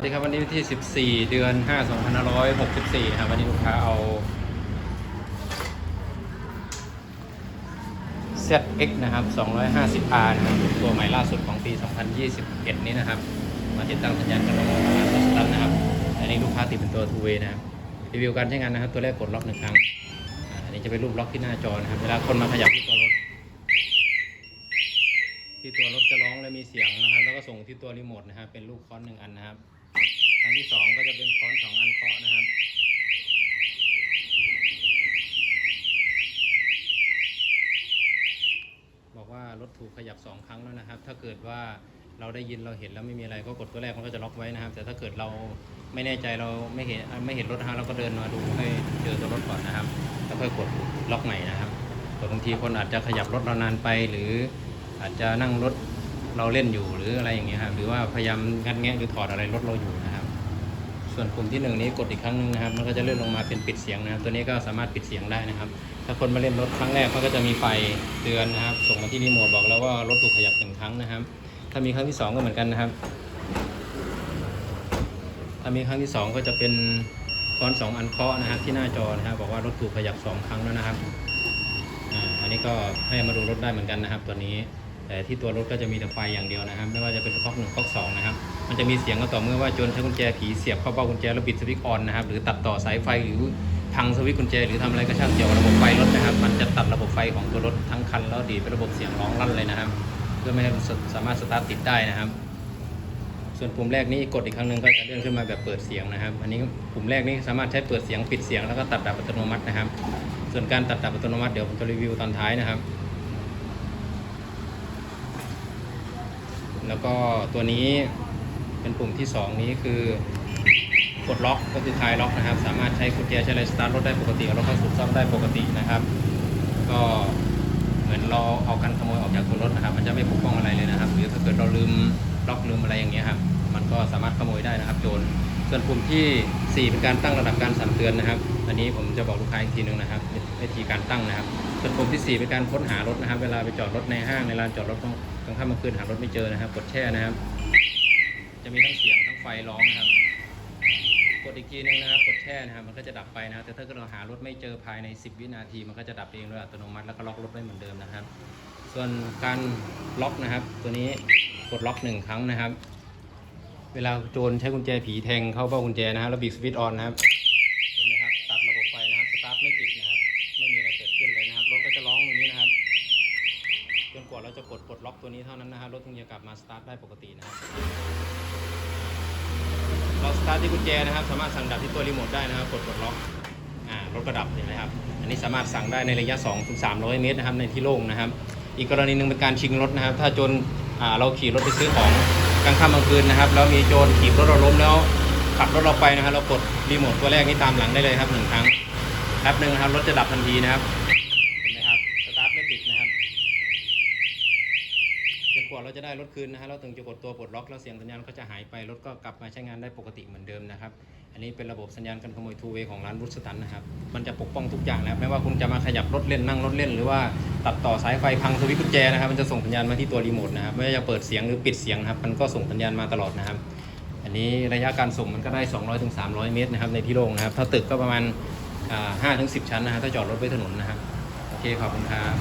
สวัสดีครับวันนี้วันที่ 14 เดือน 5 2564นะครับวันนี้ลูกค้าเอา ZX นะครับ 250R นะครับตัวใหม่ล่าสุดของปี 2021 นี้นะครับ มาติดตั้งสัญญาณกระโดดร้ารถสตันนะครับ อันนี้ลูกค้าติดเป็นตัว two way นะครับ รีวิวการใช้งานนะครับ ตัวแรกกดล็อกหนึ่งครั้ง อันนี้จะเป็นรูปล็อกที่หน้าจอนะครับ เวลาคนมาขยับที่ตัวรถ ที่ตัวรถจะร้องและมีเสียงนะครับ แล้วก็ส่งที่ตัวรีโมทนะครับ เป็นลูกค้อนหนึ่งอันนะครับ อันที่สองก็จะเป็นค้อนสองอันเคาะนะครับ บอกว่ารถถูกขยับสองครั้งแล้วนะครับ ถ้าเกิดว่าเราได้ยินเราเห็นแล้วไม่มีอะไรก็กดตัวแรกมันก็จะล็อกไว้นะครับ แต่ถ้าเกิดเราไม่แน่ใจเราไม่เห็นไม่เห็นรถฮะเราก็เดินมาดูให้เจอตัวรถก่อนนะครับแล้วค่อยกดล็อกใหม่นะครับแต่บางทีคนอาจจะขยับรถเรานานไป หรืออาจจะนั่งรถ เราเล่นอยู่หรืออะไรอย่างเงี้ยครับหรือว่าพยายามงัดแงะหรือถอดอะไรรถเราอยู่นะครับ ส่วนปุ่มที่หนึ่งนี้กดอีกครั้งหนึงนะครับ มันก็จะเลื่อนลงมาเป็นปิดเสียงนะครับ ตัวนี้ก็สามารถปิดเสียงได้นะครับ ถ้าคนมาเล่นรถครั้งแรกเขาก็จะมีไฟเตือนนะครับ ส่งมาที่รีโมทบอกแล้วว่ารถถูกขยับหนึ่งครั้งนะครับ ถ้ามีครั้งที่สองก็เหมือนกันนะครับ ถ้ามีครั้งที่สองก็จะเป็นค้อนสองอันเคาะนะครับที่หน้าจอนะครับบอกว่ารถถูกขยับสองครั้งแล้วนะครับอ่าอันนี้ก็ให้มาดูรถได้เหมือนกันนะครับ ตัวนี้ แต่ที่ตัวรถก็จะมีแต่ไฟอย่างเดียวนะครับ ไม่ว่าจะเป็นก๊อกหนึ่งก๊อกสองนะครับ มันจะมีเสียงก็ต่อเมื่อว่าจรใช้กุญแจผีเสียบเข้าเป้ากุญแจแล้วปิดสวิตช์ออนนะครับ หรือตัดต่อสายไฟหรือพังสวิตช์กุญแจหรือทำอะไรก็ช่างเกี่ยวกับระบบไฟรถนะครับ มันจะตัดระบบไฟของตัวรถทั้งคันแล้วดีดเป็นระบบเสียงร้องลั่นเลยนะครับ เพื่อไม่ให้สามารถสตาร์ทติดได้นะครับ ส่วนปุ่มแรกนี้กดอีกครั้งหนึ่งก็จะเลื่อนขึ้นมาแบบเปิดเสียงนะครับ อันนี้ปุ่มแรกนี้สามารถใช้เปิดเสียงปิดเสียงแล้วก็ตัดดับอัตโนมัตินะครับ ส่วนการตัดดับอัตโนมัติเดี๋ยวผมจะรีวิวตอนท้ายนะครับ แล้วก็ตัวนี้เป็นปุ่มที่ 2 นี้คือกดล็อกก็คือคลายล็อกนะครับ สามารถใช้กุญแจใช้อะไรสตาร์ทรถได้ปกติเอารถเข้าสู่ซ่อมได้ปกตินะครับ ก็เหมือนเราเอากันขโมยออกจากตัวรถนะครับ มันจะไม่ปกป้องอะไรเลยนะครับ หรือถ้าเกิดเราลืมล็อกลืมอะไรอย่างเงี้ยครับมันก็สามารถขโมยได้นะครับโจร ส่วนปุ่มที่ 4 เป็นการตั้งระดับการสั่นเตือนนะครับ อันนี้ผมจะบอกลูกค้าอีกทีหนึงนะครับวิธีการตั้งนะครับ ส่วนปุ่มที่ 4 เป็นการค้นหารถนะครับ เวลาไปจอดรถในห้างในลานจอดรถกลางกลางค่ำกลางคืนหารถไม่เจอนะครับ กดแช่นะครับ จะมีทั้งเสียงทั้งไฟร้องนะครับ กดอีกทีนึงนะครับ กดแช่นะครับ มันก็จะดับไปนะ แต่ถ้าเกิดเราหารถไม่เจอภายใน 10 วินาที มันก็จะดับเองโดยอัตโนมัติแล้วก็ล็อกรถได้เหมือนเดิมนะครับ ส่วนการล็อกนะครับ ตัวนี้กดล็อกหนึ่งครั้งนะครับ เวลาโจรใช้กุญแจผีแทงเข้าเป้ากุญแจนะครับแล้วบีบสวิตช์ออนนะครับเห็นไหมครับตัดระบบไฟนะครับสตาร์ทไม่ติดนะครับไม่มีอะไรเกิดขึ้นเลยนะครับรถก็จะร้องอย่างนี้นะครับจนกว่าเราจะกดปลดล็อกตัวนี้เท่านั้นนะครับรถถึงจะกลับมาสตาร์ทได้ปกตินะครับเราสตาร์ทที่กุญแจนะครับ สามารถสั่งดับที่ตัวรีโมทได้นะครับกดปลดล็อกอ่ารถก็ดับเห็นไหมครับอันนี้สามารถสั่งได้ในระยะ2ถึง300 เมตรนะครับในที่โล่งนะครับ อีกกรณีหนึ่งเป็นการชิงรถนะครับ ถ้าโจรอ่าเราขี่รถไปซื้อของ กลางค่ำกลางคืนนะครับแล้วมีโจรขี่รถเราล้มแล้วขับรถเราไปนะครับเรากดรีโมทตัวแรกนี้ตามหลังได้เลยครับหนึ่งครั้งแป๊บหนึ่งนะครับรถจะดับทันทีนะครับ เห็นไหมครับ สตาร์ทไม่ติดนะครับ จน กว่าเราจะได้รถคืนนะฮะเราถึงจะกดตัวปลดล็อกแล้วเสียงสัญญาณก็จะหายไปรถก็กลับมาใช้งานได้ปกติเหมือนเดิมนะครับ อันนี้เป็นระบบสัญญาณการขโมยทูเวของร้านรุสตันนะครับ มันจะปกป้องทุกอย่างนะครับไม่ว่าคุณจะมาขยับรถเล่นนั่งรถเล่น หรือว่าตัดต่อสายไฟพังสวิตช์กุญแจนะครับมันจะส่งสัญญาณมาที่ตัวรีโมทนะครับไม่ว่าจะเปิดเสียงหรือปิดเสียงครับมันก็ส่งสัญญาณมาตลอดนะครับ อันนี้ระยะการส่งมันก็ได้ 200-300ถึง300 เมตรนะครับในที่โล่งนะครับถ้าตึกก็ประมาณอ่า5-10 ชั้นนะครับถ้าจอดรถไว้ถนนนะครับโอเคขอบคุณครับ